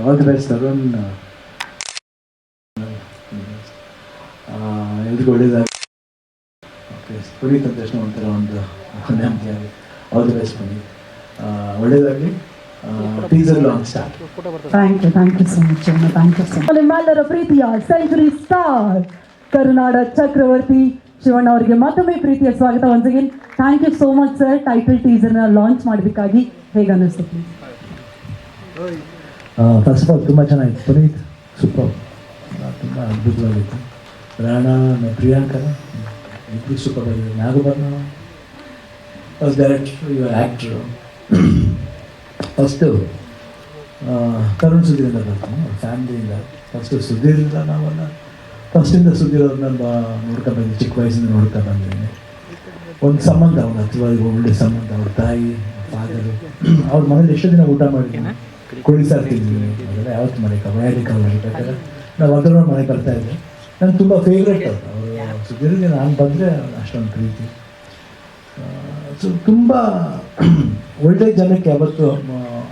All the best Tarun ಎಲ್ರಿಗೂ ಒಳ್ಳೇದಾಗಿ okay Puneeth ಅಂತ ತಕ್ಷಣ ಒಂಥರ ಒಂದು ನೆಮ್ಮದಿಯಾಗಿ ಆಲ್ ದಿ ಬೆಸ್ಟ್ ಪುನೀತ್. ಒಳ್ಳೇದಾಗಲಿ. Teaser long start thank you thank you so much thank you so much ನಿಮ್ಮೆಲ್ಲರ ಪ್ರೀತಿಯ ಸೆಂಚುರಿ ಸ್ಟಾರ್ ಕರುನಾಡ ಚಕ್ರವರ್ತಿ ಶಿವಣ್ಣ ಅವರಿಗೆ ಮತ್ತೊಮ್ಮೆ ಪ್ರೀತಿಯ ಸ್ವಾಗತ once again thank you so much sir title ಟೀಸರ್ನ launch ಮಾಡಬೇಕಾಗಿ ಹೇಗೆ ಅನ್ನಿಸ್ತು ಪ್ಲೀಸ್ ಫಸ್ಟ್ ತುಂಬ ಚೆನ್ನಾಗಿತ್ತು. ಪುನೀತ್, ಸೂಪರ್. ತುಂಬ ಅದ್ಭುತವಾಗಿತ್ತು. ರಾಣಾ ಪ್ರಿಯಾಂಕನ ಇಬ್ಬರು ಸೂಪರ್ ಆಗಿದೆ ನಾಗಬರ್ಣ ಡೈರೆಕ್ಟ್ರು ಇವಾಗ ಆ್ಯಕ್ಟ್ರು ಫಸ್ಟು ತರುಣ್ ಸುಧೀರಿಂದ ಬರ್ತಾನೆ ಫ್ಯಾಮಿಲಿಯಿಂದ. ಫಸ್ಟು ಸುಧೀರಿಂದ ನಾವೆಲ್ಲ ಫಸ್ಟಿಂದ ಅವ್ರನ್ನ ಬಾ ನೋಡ್ಕೊಂಡು ಬಂದಿದ್ದೆ ಚಿಕ್ಕ ವಯಸ್ಸಿಂದ ನೋಡ್ಕೊಂಡು ಬಂದಿದ್ದೀನಿ ಒಂದು ಸಂಬಂಧ ಅವ್ರ ಹತ್ತಿರವಾಗಿ ಒಳ್ಳೆ ಸಂಬಂಧ. ಅವ್ರ ತಾಯಿ ಫಾದರು ಅವ್ರ ಮನೇಲಿ ಎಷ್ಟೋ ದಿನ ಊಟ ಮಾಡಿದ್ದೀನಿ ತಿಂದಿದ್ದೀನಿ ಅದೆಲ್ಲ ಯಾವತ್ತು ಮನೆ ವಯಾಲಿ ಕಾಲ ಬೇಕಾದ್ರೆ ನಾವು ಅದರ ಮನೆ ಬರ್ತಾ ಇದ್ದೆ. ನಂಗೆ ತುಂಬ ಫೇವ್ರೇಟ್ ಅವರು. ಸುಧೀರ್ಗೆ ನಾನು ಬಂದರೆ ಅಷ್ಟೊಂದು ಪ್ರೀತಿ. ಸೊ ತುಂಬ ಒಳ್ಳೆ ಜನಕ್ಕೆ ಯಾವತ್ತು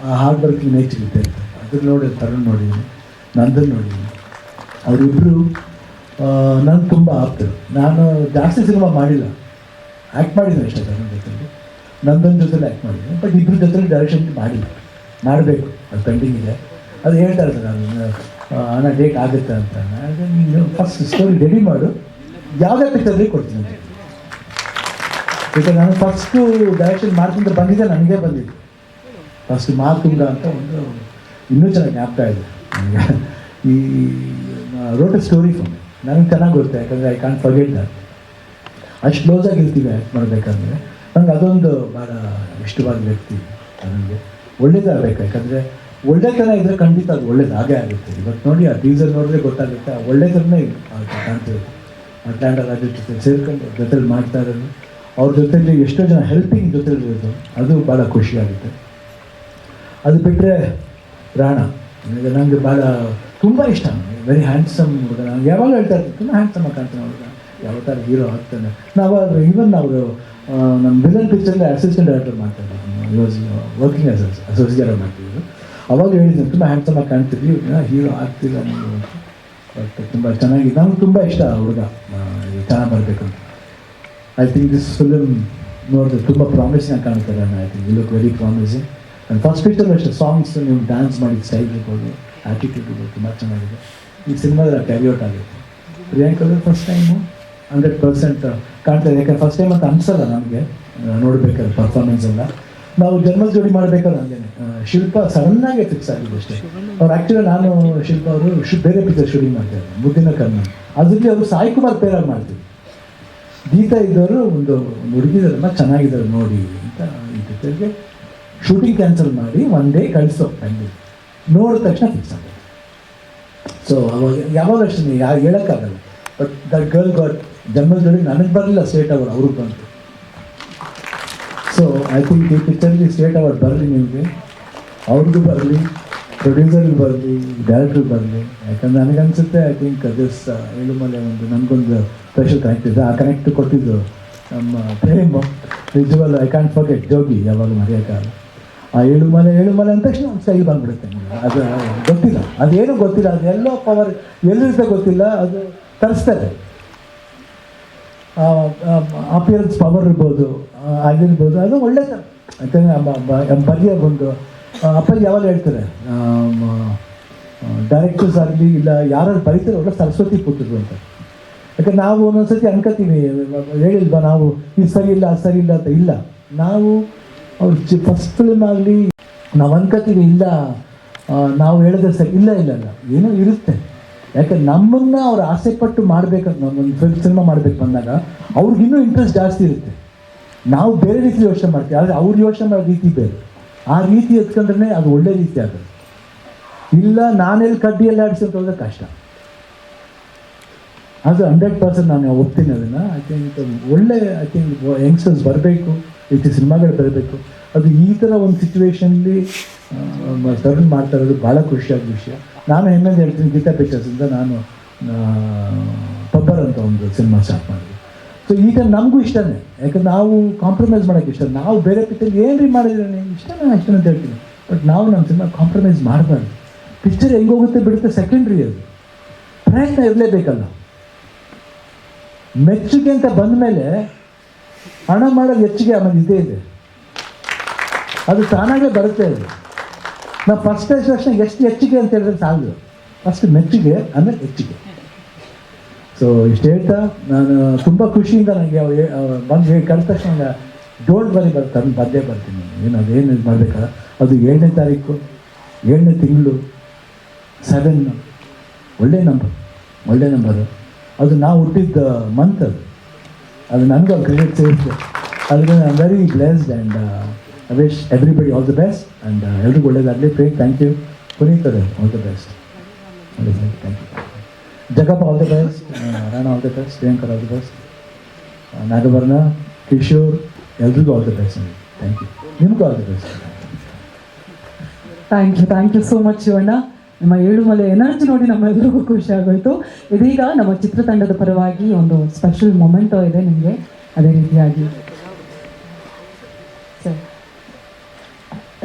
ಆ ಹಾರ್ಡ್ ವರ್ಕಿಂಗ್ ನೇಚರ್ ಇದೆ ಅದನ್ನು ನೋಡಿ ತರುಣ್ ನೋಡಿದ್ದೀನಿ ನಂದನ್ ನೋಡಿದ್ದೀನಿ ಅವರಿಬ್ಬರು ನಾನು ತುಂಬ ಆಪ್ತರು. ನಾನು ಜಾಸ್ತಿ ಸಿನಿಮಾ ಮಾಡಿಲ್ಲ. ಆ್ಯಕ್ಟ್ ಮಾಡಿದ್ದೀನಿ ಅಷ್ಟೇ ತರಣ್ ಜೊತೆಲಿ. ನಂದನ್ ಜೊತೆಲಿ ಆ್ಯಕ್ಟ್ ಮಾಡಿದ್ದೀನಿ. ಬಟ್ ಇಬ್ಬರು ಜೊತೆಲಿ ಡೈರೆಕ್ಷನ್ ಮಾಡಿಲ್ಲ. ಮಾಡಬೇಕು. ಅದು ಪೆಂಡಿಂಗ್ ಇದೆ. ಅದು ಹೇಳ್ತಾ ಇರ್ತಾರೆ ನಾನು ಹಣ ಡೇಟ್ ಆಗುತ್ತೆ ಅಂತ. ಆದರೆ ನೀನು ಫಸ್ಟ್ ಸ್ಟೋರಿ ರೆಡಿ ಮಾಡು. ಯಾವುದೇ ಪಿಕ್ಚರ್ಲಿ ಕೊಡ್ತೀನಿ ಈಗ ನಾನು ಫಸ್ಟು ಡೈರೆಕ್ಷನ್ ಮಾಡ್ಕೊಂಡ್ರೆ ಬಂದಿದ್ದೆ ನನಗೆ ಬಂದಿದ್ದು ಫಸ್ಟ್ ಮಾತುಂಗ ಅಂತ ಒಂದು ಇನ್ನೂ ಚೆನ್ನಾಗಿ ಆಗ್ತಾ ಇದೆ. ನನಗೆ ಈ ರೋಟ್ ಸ್ಟೋರಿ ಫಾರ್ ನನಗೆ ಚೆನ್ನಾಗಿ ಗೊತ್ತೆ, ಯಾಕಂದರೆ ಐ ಕಾಂಟ್ ಫರ್ಗೆಟ್ ದಟ್ ಅಷ್ಟು ಕ್ಲೋಸ್ ಇರ್ತೀವಿ ಆ್ಯಕ್ಟ್ ಮಾಡಬೇಕಂದ್ರೆ. ನನಗೆ ಅದೊಂದು ಭಾಳ ಇಷ್ಟವಾದ ವ್ಯಕ್ತಿ ನನಗೆ. ಒಳ್ಳೇದಾಗಬೇಕು ಯಾಕಂದರೆ ಒಳ್ಳೆತನ ಇದ್ದರೆ ಖಂಡಿತ ಅದು ಒಳ್ಳೇದು, ಹಾಗೇ ಆಗುತ್ತೆ. ಇವತ್ತು ನೋಡಿ, ಆ ಟೀಸರ್ ನೋಡಿದ್ರೆ ಗೊತ್ತಾಗುತ್ತೆ, ಆ ಒಳ್ಳೆತನನೇ ಕಾಣ್ತೀವಿ ಅಟ್ಲಾಂಟ ರಾಜ್ಯ ಜೊತೆ ಸೇರ್ಕೊಂಡು ಜೊತೆಲಿ ಮಾಡ್ತಾ ಇರೋದು. ಅವ್ರ ಜೊತೆಲಿ ಎಷ್ಟೋ ಜನ ಹೆಲ್ಪಿಂಗ್ ಜೊತೆಲಿ ಇರೋದು. ಅದು ಭಾಳ ಖುಷಿಯಾಗುತ್ತೆ ಅದು ಬಿಟ್ಟರೆ ರಾಣ, ನನಗೆ ನನಗೆ ಭಾಳ ತುಂಬ ಇಷ್ಟ. ವೆರಿ ಹ್ಯಾಂಡ್ಸಮ್ ಹುಡುಗ. ನಾನು ಯಾವಾಗ ಹೇಳ್ತಾ ಇರ್ತೀನಿ, ತುಂಬ ಹ್ಯಾಂಡ್ಸಮ್ ಕಾಣ್ತಾನೆ ಹುಡುಗ. ಯಾವ ಥರ ಹೀರೋ ಆಗ್ತಾನೆ. ನಾವು ಈವನ್ ಅವರು ನಮ್ಮ ವಿಲನ್ ಪಿಕ್ಚರ್ಲಿ ಅಸಿಸ್ಟೆಂಟ್ ಡೈರೆಕ್ಟರ್ ಮಾಡ್ತಾ ವಾಸ್ ವರ್ಕಿಂಗ್ ಆಸ್ ಅಸೋಸಿಯೇಟ್ ಮಾಡ್ತಿದ್ರು. ಅವಾಗ ಹೇಳಿದ್ರು, ತುಂಬ ಹ್ಯಾಂಡ್ಸಮ್ ಆಗಿ ಕಾಣ್ತಿದ್ವಿ ಹೀರೋ ಆಗ್ತಿಲ್ಲ ನೀವು ಬಟ್ ತುಂಬ ಚೆನ್ನಾಗಿ ನಮ್ಗೆ ತುಂಬ ಇಷ್ಟ ಹುಡುಗ ಚೆನ್ನಾಗಿ ಬರಬೇಕು ಅಂತ. ಐ ಥಿಂಕ್ ದಿಸ್ ಫಿಲಮ್ ನೋಡಿದ್ರೆ ತುಂಬ ಪ್ರಾಮಿಸಿಂಗ್ ಕಾಣ್ತಾರೆ I think look very promising and first picture ಅಷ್ಟು ಸಾಂಗ್ಸ್ ನೀವು ಡ್ಯಾನ್ಸ್ ಮಾಡಿದ ಸ್ಟೈಲ್ ಇರ್ಬೋದು ಆ್ಯಟಿಟ್ಯೂಡ್ ತುಂಬ ಚೆನ್ನಾಗಿದೆ. ಈ ಸಿನಿಮಾದ ಕ್ಯಾರಿಔಟ್ ಆಗುತ್ತೆ. ಪ್ರಿಯಾಂಕಲ್ಲಿ ಫಸ್ಟ್ ಟೈಮು ಹಂಡ್ರೆಡ್ ಪರ್ಸೆಂಟ್ ಕಾಣ್ತಾ ಇದೆ. ಯಾಕಂದ್ರೆ ಫಸ್ಟ್ ಟೈಮ್ ಅಂತ ಅನ್ಸಲ್ಲ ನಮಗೆ, ನೋಡಬೇಕಾದ್ರೆ ಪರ್ಫಾರ್ಮೆನ್ಸ್ ಎಲ್ಲ. ನಾವು ಜನ್ಮದ ಜೋಡಿ ಮಾಡಬೇಕಲ್ಲ ಹಂಗೇನೆ. ಶಿಲ್ಪ ಶಿಲ್ಪ ಆಗಿ ಫಿಕ್ಸ್ ಆಗಿದೆ ಅಷ್ಟೇ. ಅವ್ರು ಆಕ್ಚುಲಿ ನಾನು ಶಿಲ್ಪ ಅವರು ಬೇರೆ ಪಿಕ್ಚರ್ ಶೂಟಿಂಗ್ ಮಾಡ್ತಾರೆ ಮುದ್ದಿನ ಕರ್ಮ. ಅದಕ್ಕೆ ಅವರು ಸಾಯಿ ಕುಮಾರ್ ಪೇರಾಗಿ ಮಾಡ್ತೀವಿ ಗೀತಾ ಇದ್ದವರು ಒಂದು ಹುಡುಗಿದಾರಮ್ಮ ಚೆನ್ನಾಗಿದ್ದಾರೆ ನೋಡಿ ಅಂತ ಈ ಪಿಕ್ಚರ್ಗೆ ಶೂಟಿಂಗ್ ಕ್ಯಾನ್ಸಲ್ ಮಾಡಿ ಒನ್ ಡೇ ಕಳಿಸೋ ಬೆಂಗಳೂರು ನೋಡಿದ ತಕ್ಷಣ ಫಿಕ್ಸ್ ಆಗುತ್ತೆ ಸೊ ಅವಾಗ ಯಾವಾಗ ಅಷ್ಟೇ, ಯಾರು ಹೇಳೋಕ್ಕಾಗಲ್ಲ. ಬಟ್ ದಟ್ ಗರ್ಲ್ ಗಾಟ್ ಜನ್ಮದ ಜೋಡಿ ನನಗೆ ಬರಲಿಲ್ಲ ಸ್ಟೇಟ್ ಅವರು ಅವ್ರಿಗೆ ಬಂತು. ಐ ಥಿಂಕ್ ಈ ಪಿಕ್ಚರ್ಗೆ ಸ್ಟೇಟ್ ಅವಾರ್ಡ್ ಬರಲಿ ನಿಮಗೆ ಅವ್ರಿಗೂ ಬರಲಿ ಪ್ರೊಡ್ಯೂಸರ್ಗೆ ಬರಲಿ ಡೈರೆಕ್ಟ್ರಿಗೆ ಬರಲಿ ಯಾಕಂದ್ರೆ ನನಗನ್ಸುತ್ತೆ ಐ ಥಿಂಕ್ ದಿಸ್ ಏಳುಮಲೆ ಒಂದು ನನಗೊಂದು ಸ್ಪೆಷಲ್ ಕನೆಕ್ಟ್ ಇದೆ. ಆ ಕನೆಕ್ಟ್ ಕೊಟ್ಟಿದ್ದು ನಮ್ಮ ಪ್ರೇಮ್. ನಿಜವಲ್ಲ ಐ ಕ್ಯಾಂಟ್ ಫರ್ಗೆಟ್ ಜೋಗಿ ಯಾವಾಗ ಮರೆಯೋಕ್ಕಾಗಲ್ಲ ಆ ಏಳುಮಲೆ ಏಳುಮಲೆ ಅಂದ ತಕ್ಷಣ ಒಂದು ಸೈಲ್ ಬಂದ್ಬಿಡುತ್ತೆ ಅದು ಗೊತ್ತಿಲ್ಲ. ಅದೇನು ಗೊತ್ತಿಲ್ಲ ಅದೆಲ್ಲೋ ಪವರ್ ಎಲ್ಲಿರುತ್ತೆ ಗೊತ್ತಿಲ್ಲ, ಅದು ತರಿಸ್ತಾರೆ. ಅಪಿಯರೆನ್ಸ್ ಪವರ್ ಇರ್ಬೋದು. ಆ, ಅದಿರ್ಬೋದು ಅದು ಒಳ್ಳೆಯದು ಯಾಕಂದರೆ ಬಗೆಯ ಬಂದು ಅಪ್ಪಾಜಿ ಯಾವಾಗ ಹೇಳ್ತಾರೆ ಡೈರೆಕ್ಟರ್ಸ್ ಆಗಲಿ ಇಲ್ಲ ಯಾರು ಬರೀತಾರೆ ಅವ್ರ ಸರಸ್ವತಿ ಪುತ್ರರು ಅಂತ. ಯಾಕಂದ್ರೆ ನಾವು ಒಂದೊಂದ್ಸತಿ ಅನ್ಕೋತೀವಿ ಹೇಳಿಲ್ವಾ ನಾವು ಇದು ಸರಿ ಇಲ್ಲ ಅದು ಸರಿ ಇಲ್ಲ ಅಂತ. ಇಲ್ಲ. ನಾವು ಅವ್ರ ಫಸ್ಟ್ ಫಿಲ್ಮ್ ಆಗಲಿ ನಾವು ಅನ್ಕೋತೀವಿ ಇಲ್ಲ ನಾವು ಹೇಳಿದ್ರೆ ಸರಿ ಇಲ್ಲ ಇಲ್ಲ ಇಲ್ಲ. ಏನೋ ಇರುತ್ತೆ. ಯಾಕಂದ್ರೆ ನಮ್ಮನ್ನು ಅವ್ರು ಆಸೆ ಪಟ್ಟು ಮಾಡ್ಬೇಕಂತ ನಮ್ಮೊಂದು ಫಿಲ್ಮ್ ಸಿನಿಮಾ ಮಾಡ್ಬೇಕು ಬಂದಾಗ ಅವ್ರಿಗಿನ್ನೂ ಇಂಟ್ರೆಸ್ಟ್ ಜಾಸ್ತಿ ಇರುತ್ತೆ. ನಾವು ಬೇರೆ ರೀತಿ ಯೋಚನೆ ಮಾಡ್ತೀವಿ, ಆದರೆ ಅವ್ರು ಯೋಚನೆ ಮಾಡೋ ರೀತಿ ಬೇರೆ. ಆ ರೀತಿ ಎತ್ಕೊಂಡ್ರೆ ಅದು ಒಳ್ಳೆ ರೀತಿ ಆಗುತ್ತೆ ಇಲ್ಲ, ನಾನೆಲ್ಲಿ ಕಡ್ಡಿಯಲ್ಲಿ ಆಡಿಸಿ ಅಂತ ಹೋದ್ರೆ ಕಷ್ಟ. ಅದು ಹಂಡ್ರೆಡ್ ಪರ್ಸೆಂಟ್ ನಾನು ಒಪ್ತೀನಿ ಅದನ್ನು. ಐ ಥಿಂಕ್ ಒಳ್ಳೆ ಐ ಥಿಂಕ್ ಯಂಗ್ಸ್ಟರ್ಸ್ ಬರಬೇಕು ರೀತಿ ಸಿನಿಮಾಗಳು ಬರಬೇಕು. ಅದು ಈ ಥರ ಒಂದು ಸಿಚುವೇಶನ್ಲಿ ತರುಣ್ ಮಾಡ್ತಾ ಇರೋದು ಭಾಳ ಖುಷಿಯಾದ ವಿಷಯ. ನಾನು ಹೆಮ್ಮೆಂದು ಹೇಳ್ತೀನಿ ಗೀತಾ ಪಿಕ್ಚರ್ಸಿಂದ ನಾನು ಪಬ್ಬರ್ ಅಂತ ಒಂದು ಸಿನಿಮಾ ಸ್ಟಾರ್ಟ್ ಮಾಡಿದೆ ಸೊ ಈಗ ನಮಗೂ ಇಷ್ಟನೇ. ಯಾಕಂದ್ರೆ ನಾವು ಕಾಂಪ್ರಮೈಸ್ ಮಾಡೋಕ್ಕೆ ಇಷ್ಟ. ನಾವು ಬೇರೆ ಪಿಕ್ಚರ್ ಏನು ರೀ ಮಾಡಿದ್ರೆ ಇಷ್ಟನೇ ಇಷ್ಟನೇ ಅಂತ ಹೇಳ್ತೀನಿ. ಬಟ್ ನಾವು ನಮ್ಮ ಸಿನಿಮಾ ಕಾಂಪ್ರಮೈಸ್ ಮಾಡಬಾರ್ದು. ಪಿಕ್ಚರ್ ಹೆಂಗೋಗುತ್ತೆ ಬಿಡುತ್ತೆ ಸೆಕೆಂಡ್ರಿ ಅದು ಪ್ರಯತ್ನ ಇರಲೇಬೇಕಲ್ಲ. ಮೆಚ್ಚುಗೆ ಅಂತ ಬಂದ ಮೇಲೆ ಹಣ ಮಾಡೋದು ಹೆಚ್ಚಿಗೆ ಆಮೇಲೆ ಇದೇ ಇದೆ. ಅದು ತಾನಾಗೇ ಬರುತ್ತೆ ಅದು. ನಾವು ಫಸ್ಟ್ ತಕ್ಷಣ ಎಷ್ಟು ಹೆಚ್ಚಿಗೆ ಅಂತ ಹೇಳಿದ್ರೆ ಸಾಲದು ಫಸ್ಟ್ ಮೆಚ್ಚುಗೆ, ಆಮೇಲೆ ಹೆಚ್ಚಿಗೆ. ಸೊ ಇಷ್ಟು ಹೇಳ್ತಾ ನಾನು ತುಂಬ ಖುಷಿಯಿಂದ ನನಗೆ ಅವ್ರು ಹೇ- ಅವ್ರು ಬಂದು ಹೇಳಿ ಕರೆದ ತಕ್ಷಣ ಡೋಂಟ್ ಬರಿ ಬರ್ತಾನೆ ಬಂದೇ ಬರ್ತೀನಿ ಏನು ಅದೇನು ಇದು ಮಾಡಬೇಕಲ್ಲ ಅದು ಏಳನೇ ತಾರೀಕು ಏಳನೇ ತಿಂಗಳು ಸೆವೆನ್ ಒಳ್ಳೆ ನಂಬರ್ ಒಳ್ಳೆ ನಂಬರು ಅದು ನಾವು ಹುಟ್ಟಿದ್ದ ಮಂತ್ ಅದು. ಅದು ನನಗೂ ಅದು ಕ್ರೆಡಿಟ್ ಸೇರಿಸಿದೆ. ಅದಕ್ಕೆ I very blessed and I wish everybody all the best and ಎಲ್ರಿಗೂ ಒಳ್ಳೇದಾಗಲಿ. ಪ್ರೇ ಥ್ಯಾಂಕ್ ಯು ಪುನೀತ್ ಅವರೇ all the best thank you Jagappa all the best Rana all the best ಪ್ರಿಯಾಂಕರ್ all the best Nagabharana Kishore ಎಲ್ರಿಗೂ all the best thank you ನಿಮಗೂ all the best thank you thank you so much Shivanna ನಿಮ್ಮ ಏಳುಮಲೆ energy ನೋಡಿ ನಮ್ಮೆಲ್ಲರಿಗೂ ಖುಷಿ ಆಗೋಯ್ತು. ಇದೀಗ ನಮ್ಮ ಚಿತ್ರತಂಡದ ಪರವಾಗಿ ಒಂದು ಸ್ಪೆಷಲ್ ಮೊಮೆಂಟ್ ಇದೆ ನಿಮಗೆ. ಅದೇ ರೀತಿಯಾಗಿ.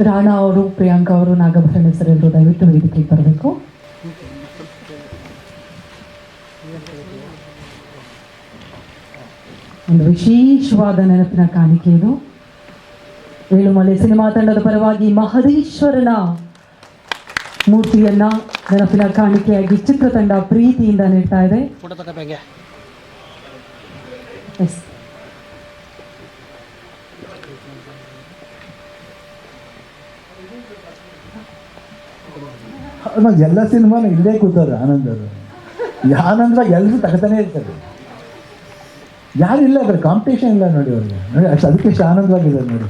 ರಾಣಾ ಅವರು, ಪ್ರಿಯಾಂಕಾ ಅವರು, ನಾಗಭರಣ ಸರ್ ಎಲ್ಲರೂ ದಯವಿಟ್ಟು ವೇದಿಕೆಗೆ ಬರಬೇಕು. ಒಂದು ವಿಶೇಷವಾದ ನೆನಪಿನ ಕಾಣಿಕೆ ಇದು ಏಳುಮಲೆ ಸಿನಿಮಾ ತಂಡದ ಪರವಾಗಿ ಮಹದೇಶ್ವರನ ಮೂರ್ತಿಯನ್ನ ನೆನಪಿನ ಕಾಣಿಕೆಯಾಗಿ ಚಿತ್ರತಂಡ ಪ್ರೀತಿಯಿಂದ ನೀಡ್ತಾ ಇದೆ. ಎಲ್ಲ ಸಿನಿಮಾನು ಇಲ್ಲೇ ಕೂತಾರೆ ಆನಂದರು ಈ ಆನಂದವಾಗ ಎಲ್ಲರೂ ತಗತಾನೆ ಇರ್ತಾರೆ. ಯಾರು ಇಲ್ಲ ಅದ್ರ ಕಾಂಪಿಟೇಷನ್ ಇಲ್ಲ ನೋಡಿ ಅವ್ರಿಗೆ. ನೋಡಿ ಅಷ್ಟು ಅದಕ್ಕೆ ಎಷ್ಟು ಆನಂದವಾಗಿದ್ದಾರೆ ನೋಡಿ.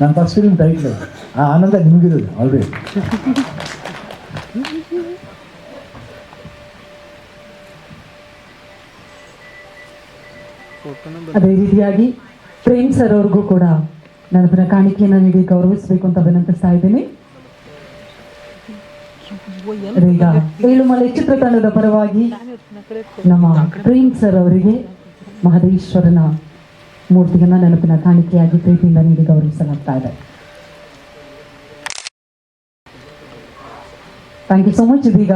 ನಾನು ಫಸ್ಟ್ ಫಿಲ್ಮ್ ಟೈಟ್ಲ್ ಆ ಆನಂದ ನಿಮಗಿರೋದು ಆಲ್ರೆಡಿ ಅದೇ ರೀತಿಯಾಗಿ ಪ್ರೇಮ್ ಸರ್ ಅವ್ರಿಗೂ ಕೂಡ ನನ್ನ ಕಾಣಿಕೆಯನ್ನು ನೀಡಿ ಗೌರವಿಸಬೇಕು ಅಂತ ವಿನಂತಿಸ್ತಾ ಇದ್ದೀನಿ. ಈಗ ಏಳುಮಲೆ ಚಿತ್ರತಂಡದ ಪರವಾಗಿ ನಮ್ಮ ಪ್ರೇಮ್ ಸರ್ ಅವರಿಗೆ ಮಹದೇಶ್ವರನ ಮೂರ್ತಿಯನ್ನ ನೆನಪಿನ ಕಾಣಿಕೆಯಾಗಿ ಪ್ರೀತಿಯಿಂದ ನೀಡಿ ಗೌರವಿಸಲಾಗ್ತಾ ಇದೆ. ಥ್ಯಾಂಕ್ ಯು ಸೋ ಮಚ್ ಇದೀಗ.